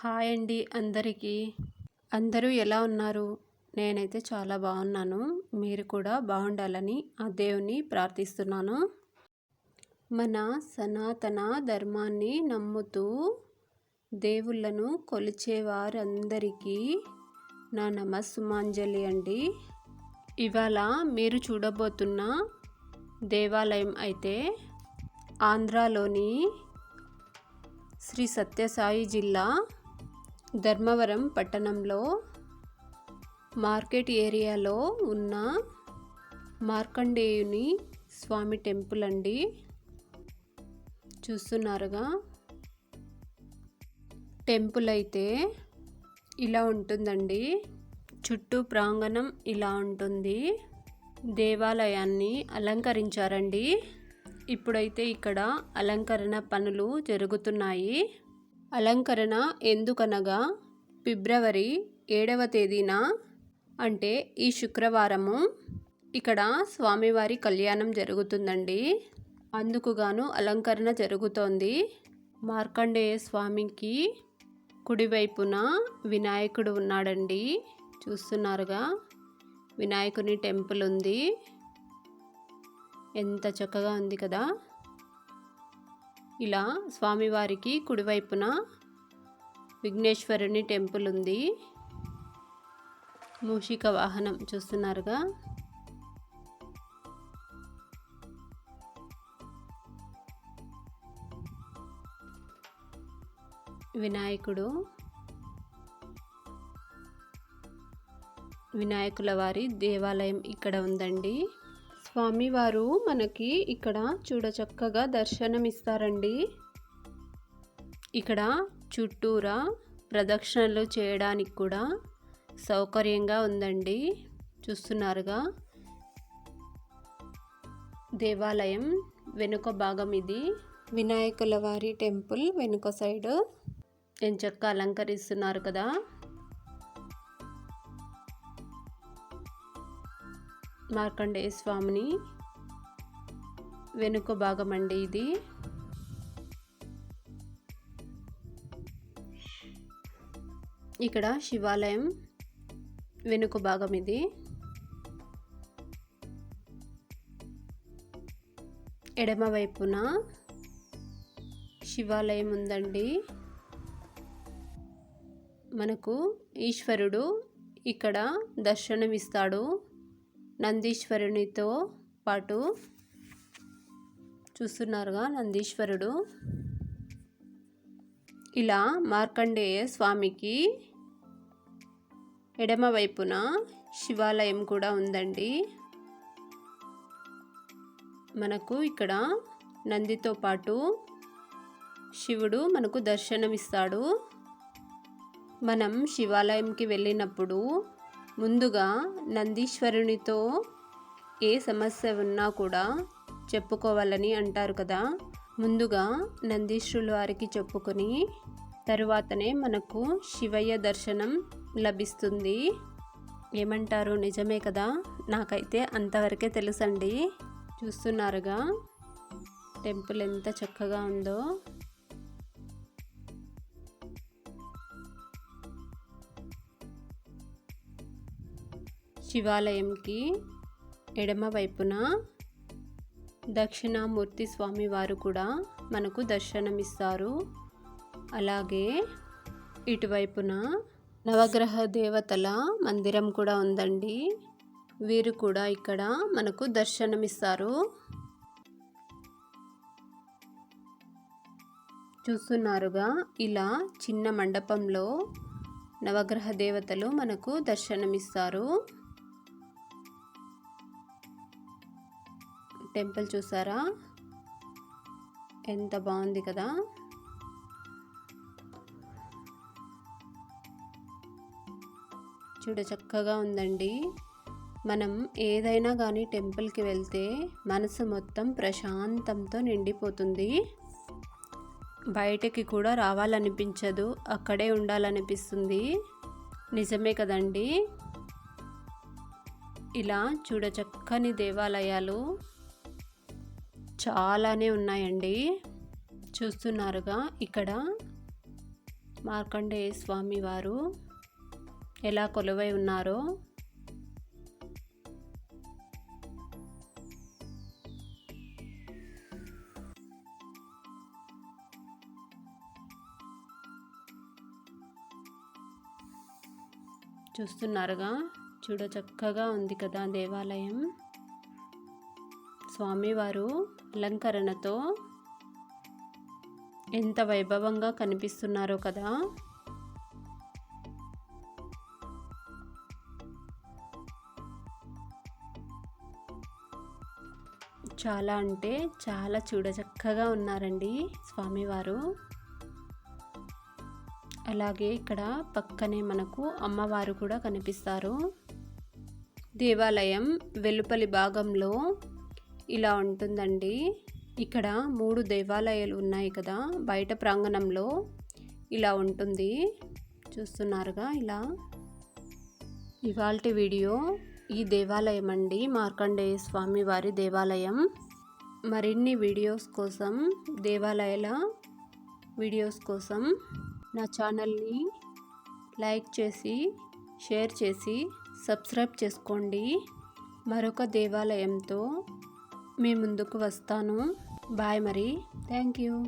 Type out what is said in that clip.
Hi అండి అందరికీ. అందరూ ఎలా ఉన్నారు? నేనైతే చాలా బాగున్నాను. మీరు కూడా బాగుండాలని ఆ దేవుని ప్రార్థిస్తున్నాను. మన సనాతన ధర్మాన్ని నమ్ముతూ దేవుళ్ళను కొలిచే వారందరికీ నా నమస్సుమాంజలి అండి. ఇవాళ మీరు చూడబోతున్న దేవాలయం అయితే ఆంధ్రాలోని శ్రీ సత్యసాయి జిల్లా ధర్మవరం పట్టణంలో మార్కెట్ ఏరియాలో ఉన్న మార్కండేయుని స్వామి టెంపుల్ అండి. చూస్తున్నారుగా? టెంపుల్ అయితే ఇలా ఉంటుందండి. చుట్టూ ప్రాంగణం ఇలా ఉంటుంది. దేవాలయాన్ని అలంకరించారండి. ఇప్పుడైతే ఇక్కడ అలంకరణ పనులు జరుగుతున్నాయి. అలంకరణ ఎందుకనగా ఫిబ్రవరి ఏడవ తేదీన అంటే ఈ శుక్రవారము ఇక్కడ స్వామివారి కళ్యాణం జరుగుతుందండి. అందుకుగాను అలంకరణ జరుగుతోంది. మార్కండేయ స్వామికి కుడివైపున వినాయకుడు ఉన్నాడండి. చూస్తున్నారుగా? వినాయకుని టెంపుల్ ఉంది. ఎంత చక్కగా ఉంది కదా? ఇలా స్వామివారికి కుడివైపున విఘ్నేశ్వరుని టెంపుల్ ఉంది. మూషిక వాహనం చూస్తున్నారుగా. వినాయకుడు వినాయకుల వారి దేవాలయం ఇక్కడ ఉందండి. స్వామివారు మనకి ఇక్కడ చూడచక్కగా దర్శనమిస్తారండి. ఇక్కడ చుట్టూరా ప్రదక్షిణలు చేయడానికి కూడా సౌకర్యంగా ఉందండి. చూస్తున్నారుగా. దేవాలయం వెనుక భాగం ఇది. వినాయకుల వారి టెంపుల్ వెనుక సైడ్. ఎంచక్క అలంకరిస్తున్నారు కదా. మార్కండేయ స్వామిని వెనుక భాగం అండి ఇది. ఇక్కడ శివాలయం వెనుక భాగం ఇది. ఎడమ వైపున శివాలయం ఉందండి. మనకు ఈశ్వరుడు ఇక్కడ దర్శనమిస్తాడు. నందీశ్వరునితో పాటు చూస్తున్నారుగా నందీశ్వరుడు. ఇలా మార్కండేయ స్వామికి ఎడమ వైపున శివాలయం కూడా ఉందండి. మనకు ఇక్కడ నందితో పాటు శివుడు మనకు దర్శనమిస్తాడు. మనం శివాలయంకి వెళ్ళినప్పుడు ముందుగా నందీశ్వరునితో ఏ సమస్య ఉన్నా కూడా చెప్పుకోవాలని అంటారు కదా. ముందుగా నందీశ్వరుల వారికి చెప్పుకొని తరువాతనే మనకు శివయ్య దర్శనం లభిస్తుంది. ఏమంటారు? నిజమే కదా? నాకైతే అంతవరకే తెలుసండి. చూస్తున్నారుగా? టెంపుల్ ఎంత చక్కగా ఉందో. శివాలయంకి ఎడమవైపున దక్షిణామూర్తి స్వామి వారు కూడా మనకు దర్శనమిస్తారు. అలాగే ఇటువైపున నవగ్రహ దేవతల మందిరం కూడా ఉందండి. వీరు కూడా ఇక్కడ మనకు దర్శనమిస్తారు. చూస్తున్నారుగా ఇలా చిన్న మండపంలో నవగ్రహ దేవతలు మనకు దర్శనమిస్తారు. టెంపుల్ చూసారా? ఎంత బాగుంది కదా? చూడ చక్కగా ఉందండి. మనం ఏదైనా కానీ టెంపుల్కి వెళ్తే మనసు మొత్తం ప్రశాంతంతో నిండిపోతుంది. బయటకి కూడా రావాలనిపించదు అక్కడే ఉండాలనిపిస్తుంది. నిజమే కదండి? ఇలా చూడచక్కని దేవాలయాలు. చాలానే ఉన్నాయండి. చూస్తున్నారుగా ఇక్కడ మార్కండేయ స్వామి వారు ఎలా కొలువై ఉన్నారో. చూస్తున్నారుగా చూడ చక్కగా ఉంది కదా దేవాలయం. స్వామివారు అలంకరణతో ఎంత వైభవంగా కనిపిస్తున్నారో కదా. చాలా అంటే చాలా చూడచక్కగా ఉన్నారండి స్వామివారు. అలాగే ఇక్కడ పక్కనే మనకు అమ్మవారు కూడా కనిపిస్తారు. దేవాలయం వెలుపలి భాగంలో ఇలా ఉంటుందండి. ఇక్కడ మూడు దేవాలయాలు ఉన్నాయి కదా బయట ప్రాంగణంలో ఇలా ఉంటుంది. చూస్తున్నారుగా ఇలా. ఇవాళ వీడియో ఈ దేవాలయం అండి మార్కండేయ స్వామి వారి దేవాలయం. మరిన్ని వీడియోస్ కోసం దేవాలయాల వీడియోస్ కోసం నా ఛానల్ని లైక్ చేసి షేర్ చేసి సబ్స్క్రైబ్ చేసుకోండి. మరొక దేవాలయంతో మీ ముందుకు వస్తాను. బాయ్ మరి. Thank you.